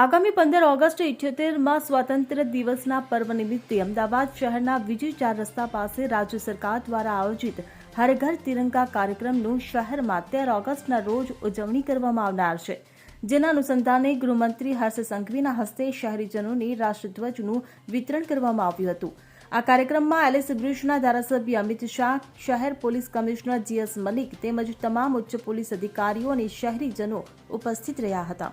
આગામી પંદર ઓગસ્ટ ઇઠ્યોતેરમાં સ્વાતંત્ર્ય દિવસના પર્વ નિમિત્તે અમદાવાદ શહેરના વિજય ચાર રસ્તા પાસે રાજ્ય સરકાર દ્વારા આયોજિત હર ઘર તિરંગા કાર્યક્રમનું શહેરમાં તેર ઓગસ્ટના રોજ ઉજવણી કરવામાં આવનાર છે. જેના અનુસંધાને ગૃહમંત્રી હર્ષ સંઘવીના હસ્તે શહેરીજનોને રાષ્ટ્રધ્વજનું વિતરણ કરવામાં આવ્યું હતું. આ કાર્યક્રમમાં એલિસ બ્રિજના ધારાસભ્ય અમિત શાહ, શહેર પોલીસ કમિશનર જીએસ મલિક તેમજ તમામ ઉચ્ચ પોલીસ અધિકારીઓ અને શહેરીજનો ઉપસ્થિત રહ્યા હતા.